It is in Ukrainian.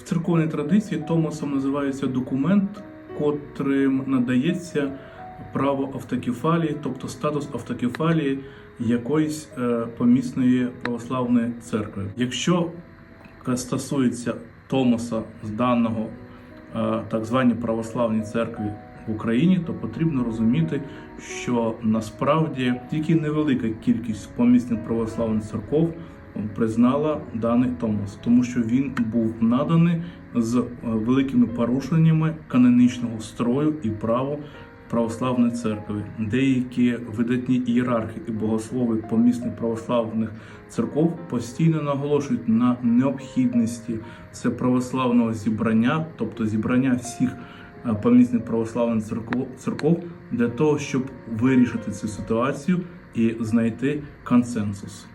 В церковній традиції Томосом називається документ, котрим надається право автокефалії, тобто статус автокефалії якоїсь е, помісної православної церкви. Якщо стосується Томоса з даного е, так званій православній церкві в Україні, то потрібно розуміти, що насправді тільки невелика кількість помісних православних церков признала даний Томос, тому що він був наданий з е, великими порушеннями канонічного строю і права православної церкви. Деякі видатні ієрархи і богослови помісних православних церков постійно наголошують на необхідності це православного зібрання, тобто зібрання всіх е, помісних православних церков, церков для того, щоб вирішити цю ситуацію і знайти консенсус.